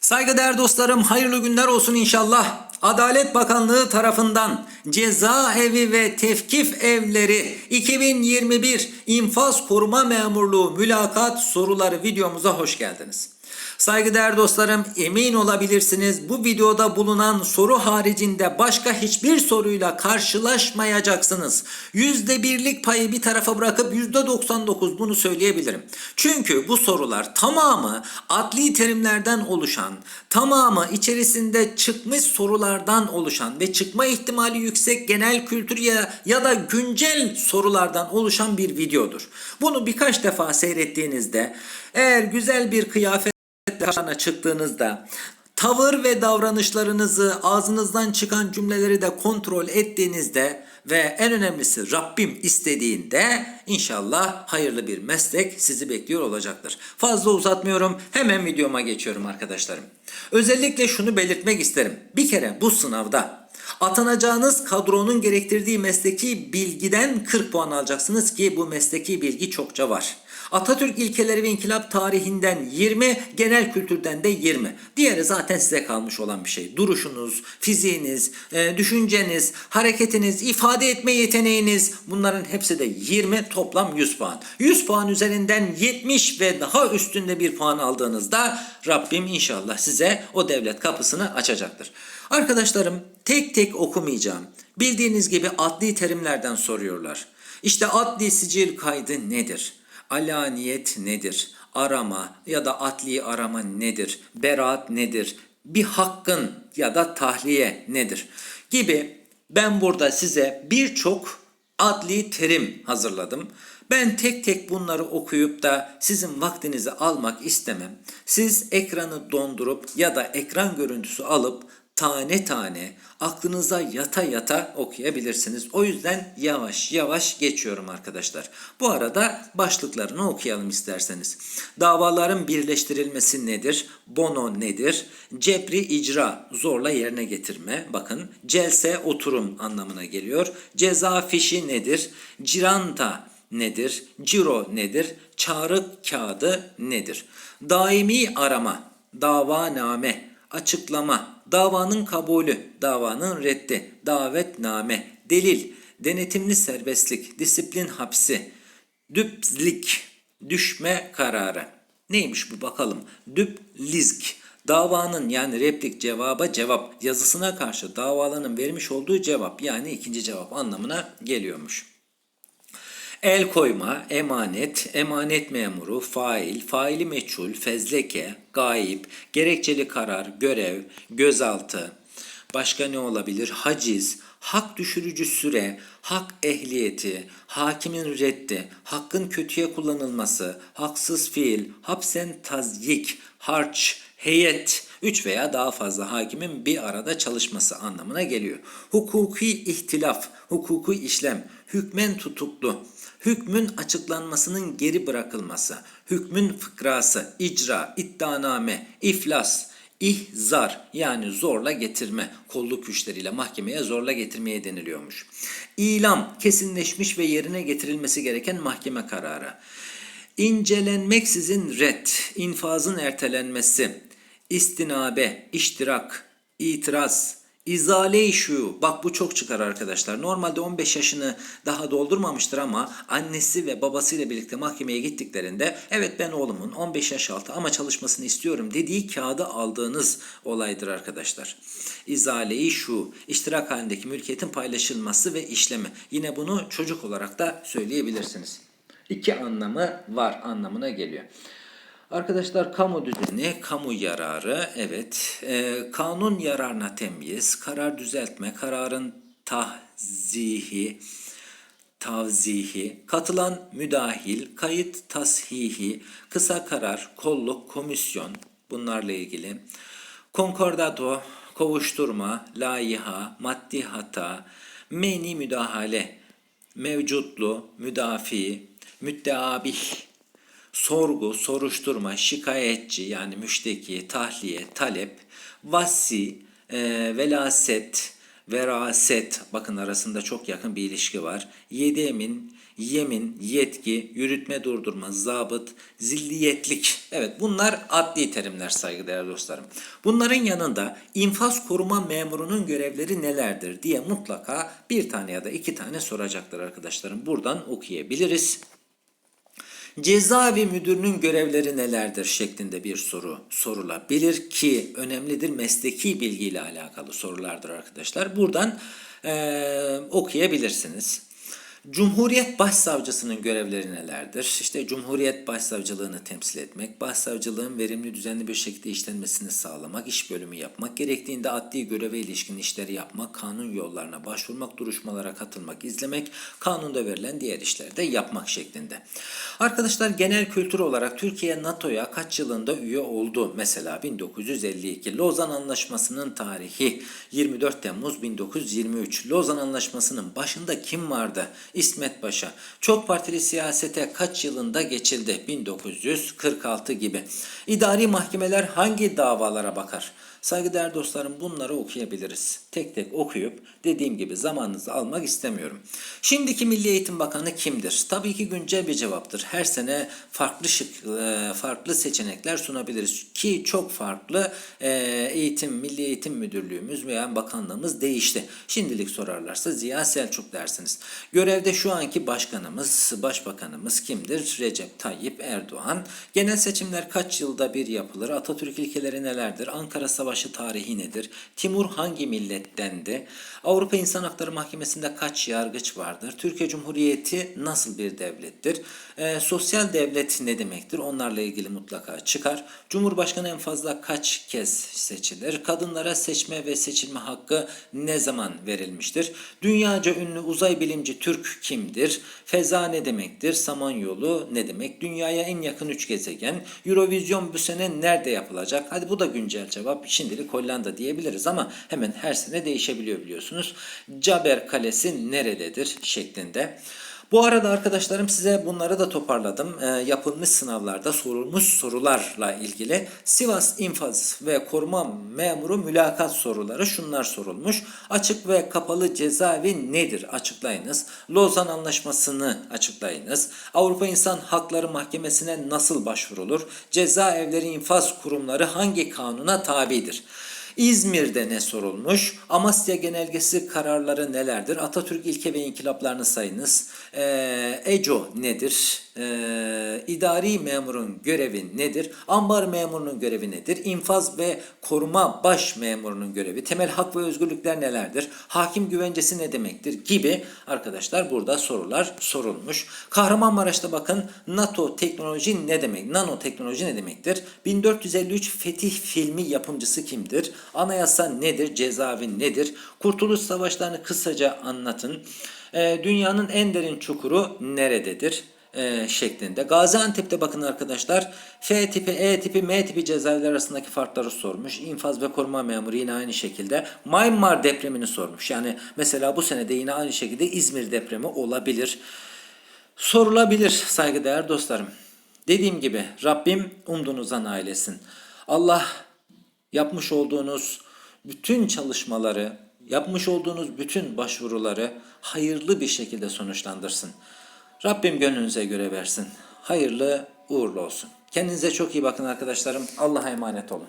Saygıdeğer dostlarım hayırlı günler olsun inşallah. Adalet Bakanlığı tarafından cezaevi ve tevkif evleri 2021 infaz koruma memurluğu mülakat soruları videomuza hoş geldiniz. Saygıdeğer dostlarım emin olabilirsiniz bu videoda bulunan soru haricinde başka hiçbir soruyla karşılaşmayacaksınız. Yüzde birlik payı bir tarafa bırakıp yüzde 99 bunu söyleyebilirim. Çünkü bu sorular tamamı adli terimlerden oluşan, tamamı içerisinde çıkmış sorulardan oluşan ve çıkma ihtimali yüksek genel kültür ya, ya da güncel sorulardan oluşan bir videodur. Bunu birkaç defa seyrettiğinizde eğer güzel bir kıyafet karşına çıktığınızda tavır ve davranışlarınızı ağzınızdan çıkan cümleleri de kontrol ettiğinizde ve en önemlisi Rabbim istediğinde inşallah hayırlı bir meslek sizi bekliyor olacaktır. Fazla uzatmıyorum hemen videoma geçiyorum arkadaşlarım. Özellikle şunu belirtmek isterim. Bir kere bu sınavda atanacağınız kadronun gerektirdiği mesleki bilgiden 40 puan alacaksınız ki bu mesleki bilgi çokça var. Atatürk ilkeleri ve inkılap tarihinden 20, genel kültürden de 20. Diğeri zaten size kalmış olan bir şey. Duruşunuz, fiziğiniz, e, düşünceniz, hareketiniz, ifade etme yeteneğiniz bunların hepsi de 20 toplam 100 puan. 100 puan üzerinden 70 ve daha üstünde bir puan aldığınızda Rabbim inşallah size o devlet kapısını açacaktır. Arkadaşlarım tek tek okumayacağım. Bildiğiniz gibi adli terimlerden soruyorlar. İşte adli sicil kaydı nedir? Alaniyet nedir? Arama ya da adli arama nedir? Beraat nedir? Bir hakkın ya da tahliye nedir? Gibi ben burada size birçok adli terim hazırladım. Ben tek tek bunları okuyup da sizin vaktinizi almak istemem. Siz ekranı dondurup ya da ekran görüntüsü alıp tane tane aklınıza yata yata okuyabilirsiniz. O yüzden yavaş yavaş geçiyorum arkadaşlar. Bu arada başlıklarını okuyalım isterseniz. Davaların birleştirilmesi nedir? Bono nedir? Cebri icra zorla yerine getirme. Bakın celse oturum anlamına geliyor. Ceza fişi nedir? Ciranta nedir? Ciro nedir? Çağrı kağıdı nedir? Daimi arama, davaname, açıklama, davanın kabulü, davanın reddi, davetname, delil, denetimli serbestlik, disiplin hapsi, düpzlik, düşme kararı. Neymiş bu bakalım? Düplizk, davanın yani replik cevaba cevap yazısına karşı davalının vermiş olduğu cevap yani ikinci cevap anlamına geliyormuş. El koyma, emanet, emanet memuru, fail, faili meçhul, fezleke, gayip, gerekçeli karar, görev, gözaltı. Başka ne olabilir? Haciz, hak düşürücü süre, hak ehliyeti, hakimin reddi, hakkın kötüye kullanılması, haksız fiil, hapsen tazyik, harç, heyet, 3 veya daha fazla hakimin bir arada çalışması anlamına geliyor. Hukuki ihtilaf, hukuki işlem, hükmen tutuklu, hükmün açıklanmasının geri bırakılması, hükmün fıkrası, icra, iddianame, iflas, ihzar yani zorla getirme, kolluk güçleriyle mahkemeye zorla getirmeye deniliyormuş. İlam, kesinleşmiş ve yerine getirilmesi gereken mahkeme kararı. İncelenmeksizin red, infazın ertelenmesi, istinabe, iştirak, itiraz, izale şu. Bak bu çok çıkar arkadaşlar. Normalde 15 yaşını daha doldurmamıştır ama annesi ve babasıyla birlikte mahkemeye gittiklerinde evet ben oğlumun 15 yaş altı ama çalışmasını istiyorum dediği kağıdı aldığınız olaydır arkadaşlar. İzale şu. iştirak halindeki mülkiyetin paylaşılması ve işlemi. Yine bunu çocuk olarak da söyleyebilirsiniz. İki anlamı var anlamına geliyor. Arkadaşlar kamu düzeni, kamu yararı, evet. Ee, kanun yararına temyiz, karar düzeltme, kararın tahzihi, tavzihi, katılan müdahil, kayıt tashihi, kısa karar, kolluk, komisyon bunlarla ilgili. Konkordato, kovuşturma, layiha, maddi hata, meni müdahale, mevcutlu, müdafi, müddeabih, sorgu, soruşturma, şikayetçi yani müşteki, tahliye, talep, vasi, e, velaset, veraset bakın arasında çok yakın bir ilişki var. Yedi emin, yemin, yetki, yürütme durdurma, zabıt, zilliyetlik. Evet bunlar adli terimler saygıdeğer dostlarım. Bunların yanında infaz koruma memurunun görevleri nelerdir diye mutlaka bir tane ya da iki tane soracaklar arkadaşlarım. Buradan okuyabiliriz. Cezaevi müdürünün görevleri nelerdir şeklinde bir soru sorulabilir ki önemlidir mesleki bilgiyle alakalı sorulardır arkadaşlar. Buradan eee, okuyabilirsiniz. Cumhuriyet Başsavcısının görevleri nelerdir? İşte Cumhuriyet Başsavcılığını temsil etmek, başsavcılığın verimli düzenli bir şekilde işlenmesini sağlamak, iş bölümü yapmak, gerektiğinde adli göreve ilişkin işleri yapmak, kanun yollarına başvurmak, duruşmalara katılmak, izlemek, kanunda verilen diğer işleri de yapmak şeklinde. Arkadaşlar genel kültür olarak Türkiye NATO'ya kaç yılında üye oldu? Mesela 1952. Lozan Anlaşması'nın tarihi 24 Temmuz 1923. Lozan Anlaşması'nın başında kim vardı? İsmet Paşa. Çok partili siyasete kaç yılında geçildi? 1946 gibi. İdari mahkemeler hangi davalara bakar? Saygıdeğer dostlarım bunları okuyabiliriz. Tek tek okuyup dediğim gibi zamanınızı almak istemiyorum. Şimdiki Milli Eğitim Bakanı kimdir? Tabii ki güncel bir cevaptır. Her sene farklı şık, e, farklı seçenekler sunabiliriz ki çok farklı e, eğitim, Milli Eğitim Müdürlüğümüz veya bakanlığımız değişti. Şimdilik sorarlarsa Ziya Selçuk dersiniz. Görevde şu anki başkanımız, başbakanımız kimdir? Recep Tayyip Erdoğan. Genel seçimler kaç yılda bir yapılır? Atatürk ilkeleri nelerdir? Ankara Savaşı tarihi nedir? Timur hangi millettendi? Avrupa İnsan Hakları Mahkemesi'nde kaç yargıç vardır? Türkiye Cumhuriyeti nasıl bir devlettir? Ee, sosyal devlet ne demektir? Onlarla ilgili mutlaka çıkar. Cumhurbaşkanı en fazla kaç kez seçilir? Kadınlara seçme ve seçilme hakkı ne zaman verilmiştir? Dünyaca ünlü uzay bilimci Türk kimdir? Feza ne demektir? Samanyolu ne demek? Dünyaya en yakın üç gezegen. Eurovision bu sene nerede yapılacak? Hadi bu da güncel cevap. Şimdilik Hollanda diyebiliriz ama hemen her sene değişebiliyor biliyorsunuz. Caber Kalesi nerededir şeklinde. Bu arada arkadaşlarım size bunları da toparladım. Ee, yapılmış sınavlarda sorulmuş sorularla ilgili Sivas İnfaz ve Koruma Memuru mülakat soruları şunlar sorulmuş. Açık ve kapalı cezaevi nedir? Açıklayınız. Lozan Anlaşması'nı açıklayınız. Avrupa İnsan Hakları Mahkemesi'ne nasıl başvurulur? Cezaevleri infaz kurumları hangi kanuna tabidir? İzmir'de ne sorulmuş? Amasya Genelgesi kararları nelerdir? Atatürk ilke ve inkılaplarını sayınız. Ee, ECO nedir? Ee, idari memurun görevi nedir? Ambar memurunun görevi nedir? İnfaz ve koruma baş memurunun görevi. Temel hak ve özgürlükler nelerdir? Hakim güvencesi ne demektir? Gibi arkadaşlar burada sorular sorulmuş. Kahramanmaraş'ta bakın NATO teknoloji ne demek? Nano teknoloji ne demektir? 1453 Fetih filmi yapımcısı kimdir? Anayasa nedir? Cezaevi nedir? Kurtuluş savaşlarını kısaca anlatın. Ee, dünyanın en derin çukuru nerededir? Ee, şeklinde. Gaziantep'te bakın arkadaşlar F tipi, E tipi, M tipi cezaevler arasındaki farkları sormuş. İnfaz ve koruma memuru yine aynı şekilde. Myanmar depremini sormuş. Yani mesela bu sene de yine aynı şekilde İzmir depremi olabilir. Sorulabilir saygıdeğer dostlarım. Dediğim gibi Rabbim umduğunuzdan ailesin. Allah yapmış olduğunuz bütün çalışmaları, yapmış olduğunuz bütün başvuruları hayırlı bir şekilde sonuçlandırsın. Rabbim gönlünüze göre versin. Hayırlı uğurlu olsun. Kendinize çok iyi bakın arkadaşlarım. Allah'a emanet olun.